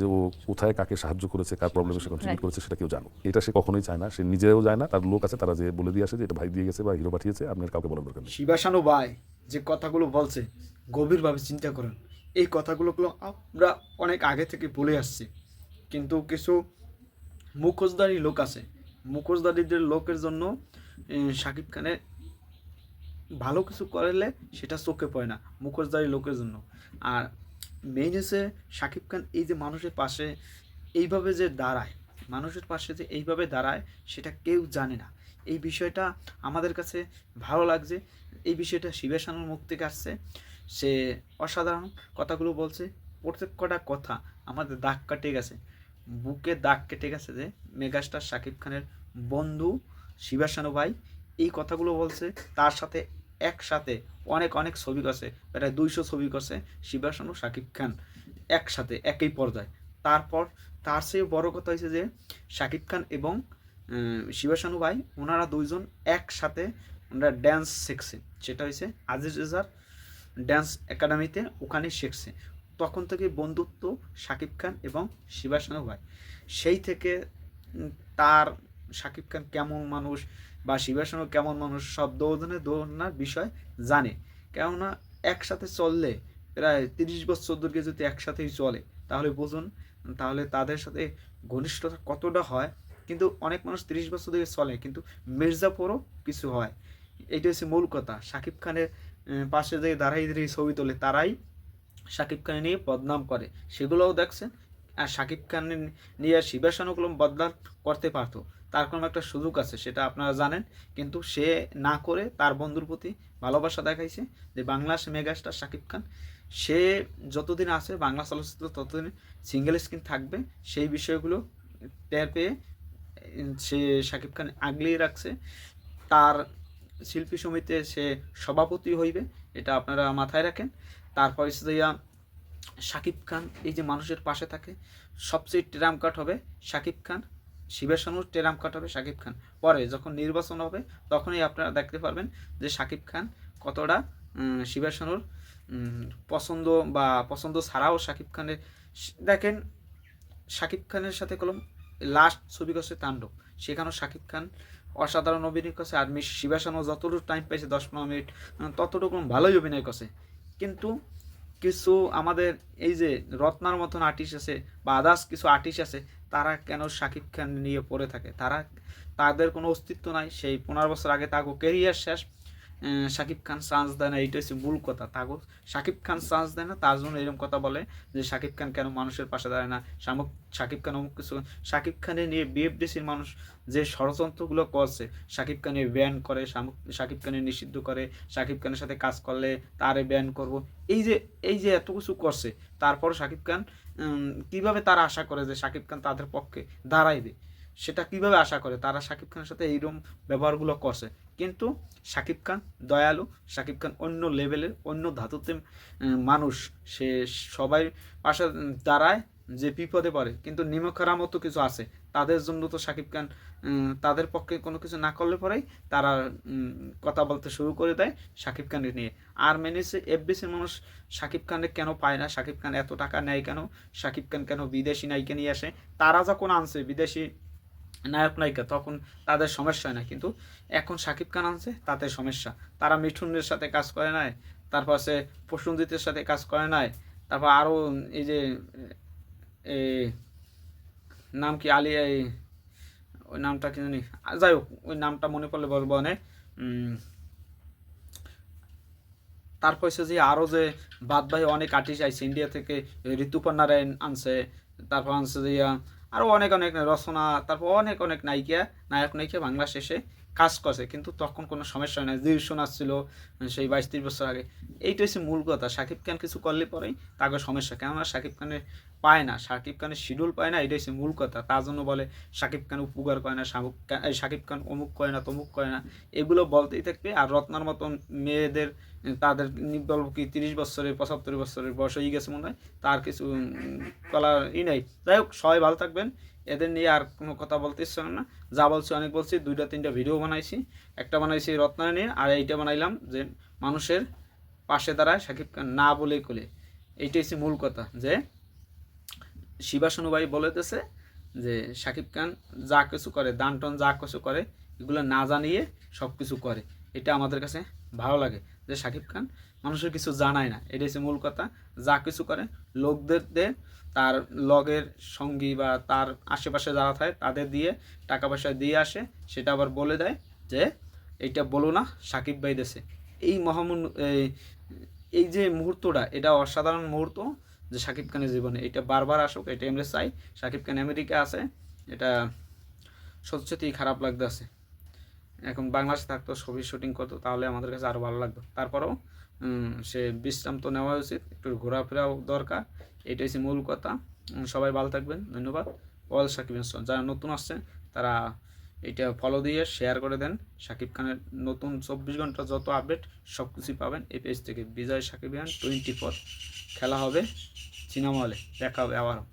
যে ও কোথায় কাকে সাহায্য করেছে কার প্রবলেমে সে কন্ট্রিবিউট করেছে সেটা কেউ জানো এটা সে কখনোই চায় না। সে নিজেও যায় না তার লোক আছে তারা যে বলে দিয়ে আসে যে এটা ভাই দিয়ে গেছে বা হিরো পাঠিয়েছে আপনার কাউকে বলার দরকার নেই। শিবাসানু ভাই যে কথাগুলো বলছে গভীরভাবে চিন্তা করুন। এই কথাগুলো আমরা অনেক আগে থেকে বলে আসছি। কিন্তু কিছু মুখোশদারি লোক আছে। মুখোশদারিদের লোকের জন্য শাকিব খানের ভালো কিছু করলে সেটা চোখে পড়ে না মুখোশদারি লোকের জন্য। আর মেইন হচ্ছে শাকিব খান এই যে মানুষের পাশে এইভাবে যে দাঁড়ায়, মানুষের পাশে যে এইভাবে দাঁড়ায় সেটা কেউ জানে না। এই বিষয়টা আমাদের কাছে ভালো লাগছে। এই বিষয়টা শিবেশানুর মুখ থেকে আসছে। সে অসাধারণ কথাগুলো বলছে। প্রত্যেক কটা কথা আমাদের দাগ কাটে গেছে। বুকে দাগ কেটে গেছে যে মেগাস্টার শাকিব খানের বন্ধু শিবাসানু ভাই এই কথাগুলো বলছে। তার সাথে একসাথে অনেক অনেক ছবি করছে প্রায় দুইশো ছবি করছে শিবাশানু শাকিব খান, একসাথে, একই পর্যায়ে। তারপর তার চেয়ে বড় কথা হয়েছে যে, শাকিব খান এবং শিবাসানু ভাই ওনারা দুইজন একসাথে ওনারা ড্যান্স শিখছে। সেটা হয়েছে আজিজ রেজার ড্যান্স একাডেমিতে ওখানে শিখছে। তখন থেকে বন্ধুত্ব শাকিব খান এবং শিবাসানু ভাই। সেই থেকে তার, শাকিব খান কেমন মানুষ বা শিবাশানু কেমন মানুষ, সব দৌড়নে দৌড়নার বিষয় জানে। কেননা একসাথে চললে প্রায় তিরিশ বছর ধরে যদি একসাথেই চলে, তাহলে বুঝুন, তাহলে তাদের সাথে ঘনিষ্ঠতা কতটা হয়। কিন্তু অনেক মানুষ তিরিশ বছর ধরে চলে, কিন্তু মির্জাপুরও কিছু হয়। এটা হচ্ছে মূল কথা। শাকিব খানের পাশে যে দাঁড়াই দাঁড়িয়ে ছবি তোলে, তারাই শাকিব খানের নিয়ে বদনাম করে। সেগুলোও দেখছেন। আর শাকিব খানের নিয়ে শিবাসানুগুলো বদনাম করতে পারতো। তার কোনো একটা সুযোগ আছে সেটা আপনারা জানেন। কিন্তু সে না করে তার বন্ধুর প্রতি ভালোবাসা দেখাইছে যে বাংলাদেশ মেগাস্টার শাকিব খান সে যতদিন আছে বাংলা চলচ্চিত্র ততদিন সিঙ্গেল স্ক্রিন থাকবে সেই বিষয়গুলো টের পেয়ে সে শাকিব খান আগলিয়ে রাখছে। তার শিল্পী সমিতিতে সে সভাপতি হইবে এটা আপনারা মাথায় রাখেন। তারপর হচ্ছে যে, ইয়া, শাকিব খান এই যে মানুষের পাশে থাকে সবচেয়ে টেরাম কাট হবে শাকিব খান। শিবেশানুর টেরাম কাট হবে শাকিব খান। পরে যখন নির্বাচন হবে তখনই আপনারা দেখতে পারবেন যে শাকিব খান কতটা উম, শিবেশানুর পছন্দ বা পছন্দ ছাড়াও শাকিব খানের দেখেন শাকিব খানের সাথে কলম লাস্ট ছবি করছে তাণ্ডব। সেখানেও শাকিব খান অসাধারণ অভিনয় করছে আর মিস শিবাসানও যতটুকু টাইম পেয়েছে দশ পনেরো মিনিট ততটুকু ভালোই অভিনয় করছে। কিন্তু কিছু আমাদের এই যে রত্নার মতন আর্টিস্ট আছে বা আদার্স কিছু আর্টিস্ট আছে তারা কেন শাকিব খান নিয়ে পড়ে থাকে? তারা, তাদের কোনো অস্তিত্ব নাই। সেই পনেরো বছর আগে তাকে কেরিয়ার শেষ। শাকিব খান চান্স দেয় না, এইটা হচ্ছে ভুল কথা, তাগো শাকিব খান চান্স দেয় না, তার জন্য এরকম কথা বলে যে শাকিব খান কেন মানুষের পাশে দাঁড়ায় না। শামুক শাকিব খান অমুক কিছু শাকিব খানের নিয়ে বিএফডিসির মানুষ যে ষড়যন্ত্রগুলো করছে শাকিব খানের ব্যান করে শামুক শাকিব খানের নিষিদ্ধ করে শাকিব খানের সাথে কাজ করলে তারে ব্যান করব। এই যে এই যে এত কিছু করছে তারপর শাকিব খান কীভাবে তারা আশা করে যে শাকিব খান তাদের পক্ষে দাঁড়াইবে? সেটা কীভাবে আশা করে? তারা শাকিব খানের সাথে এইরকম ব্যবহারগুলো করছে। কিন্তু শাকিব খান দয়ালু, শাকিব খান অন্য লেভেলের, অন্য ধাতুতে মানুষ। সে সবাই পাশে দাঁড়ায় যে বিপদে পড়ে। কিন্তু নিমখারার মতো কিছু আছে। তাদের জন্য তো শাকিব খান তাদের পক্ষে কোনো কিছু না করলে পরেই তারা কথা বলতে শুরু করে দেয় শাকিব খানকে নিয়ে। আর মেনেছে এফবিসির মানুষ শাকিব খানকে কেন পায় না? শাকিব খান এত টাকা নেয় কেন? শাকিব খান কেন বিদেশি নায়িকা নিয়ে আসে? তারা যখন আনছে, বিদেশি নায়ক নায়িকা, তখন তাদের সমস্যা হয় না। কিন্তু এখন শাকিব খান আনছে তাতে সমস্যা। তারা মিঠুনের সাথে কাজ করে নাই, তারপর সে প্রসঞ্জিতের সাথে কাজ করে নাই, তারপর আরও এই যে নাম কি আলী ওই নামটা কি জানি, যাই হোক, ওই নামটা মনে পড়লে বলব অনেক তারপর হচ্ছে যে আরও যে বাদ ভাই অনেক আর্টিস্ট আইছে ইন্ডিয়া থেকে ঋতুপর্ণা নারায়ণ আনছে, তারপর আনছে যে আরও অনেক অনেক রচনা তারপর অনেক অনেক নায়িকা নায়ক নায়িকা বাংলা শেষে। কাজ করছে, কিন্তু তখন কোনো সমস্যা হয় না দীর্ঘ আসছিল, সেই বাইশ তিরিশ বছর আগে। এইটা হচ্ছে মূল কথা। শাকিব খান কিছু করলে পরেই তাকে সমস্যা। কেননা শাকিব খানের পায় না শাকিব খানের শিডিউল পায় না এটা হচ্ছে মূল কথা। তার জন্য বলে শাকিব খান উপকার করে না এই শাকিব খান অমুক করে না, তমুক করে না। এগুলো বলতেই থাকবে। আর রত্নার মতন মেয়েদের, তাদের নি- বলব কি তিরিশ বছরের, পঁচাত্তর বছরের বয়স হয়ে গেছে মনে হয়, তার কিছু কলার ই নেই। যাই হোক, সবাই ভালো থাকবেন। এদের নিয়ে আর কোনো কথা বলতে ইচ্ছে না। যা বলছি অনেক বলছি, দুইটা তিনটা ভিডিও বানাইছি। একটা বানাইছি রত্না নিয়ে, আর এইটা বানাইলাম যে মানুষের পাশে দাঁড়ায় শাকিব খান, না বলেই কোলে। এইটাই হচ্ছে মূল কথা, যে শিবাসনু ভাই বলেতেছে যে শাকিব খান যা কিছু করে, দান টন যা কিছু করে, এগুলো না জানিয়ে সব কিছু করে। এটা আমাদের কাছে ভালো লাগে, যে শাকিব খান মানুষের কিছু জানায় না। এটা হচ্ছে মূল কথা, যা কিছু করে, লোকদের তার লগের সঙ্গী বা তার আশেপাশে যারা থাকে, তাদের দিয়ে টাকা পয়সা দিয়ে আসে। সেটা আবার বলে দেয় যে, এইটা বলো না, সাকিব ভাই দেশে এই মহামূল এই- যে মুহূর্তটা, এটা অসাধারণ মুহূর্ত যে সাকিব খানের জীবনে। এটা বারবার আসুক, এটা আমরা চাই। সাকিব খান আমেরিকা আছে, এটা সত্যি সত্যিই খারাপ লাগতেছে। এখন বাংলাদেশে থাকতো, ছবি শুটিং করতো, তাহলে আমাদের কাছে আরও ভালো লাগতো। তারপরেও সে বিশ্রাম তো নেওয়া উচিত, একটু ঘোরাফেরাও দরকার, এটাই হচ্ছে মূল কথা। সবাই ভালো থাকবেন, ধন্যবাদ। অল সাকিব হাসান। যারা নতুন আসছে তারা এটা ফলো দিয়ে শেয়ার করে দেন। সাকিব খানের নতুন চব্বিশ ঘণ্টা যত আপডেট সব কিছুই পাবেন। এই পেজ থেকে বিজয় সাকিব খান টোয়েন্টি ফোর খেলা হবে সিনেমা হলে, দেখা হবে আবারও।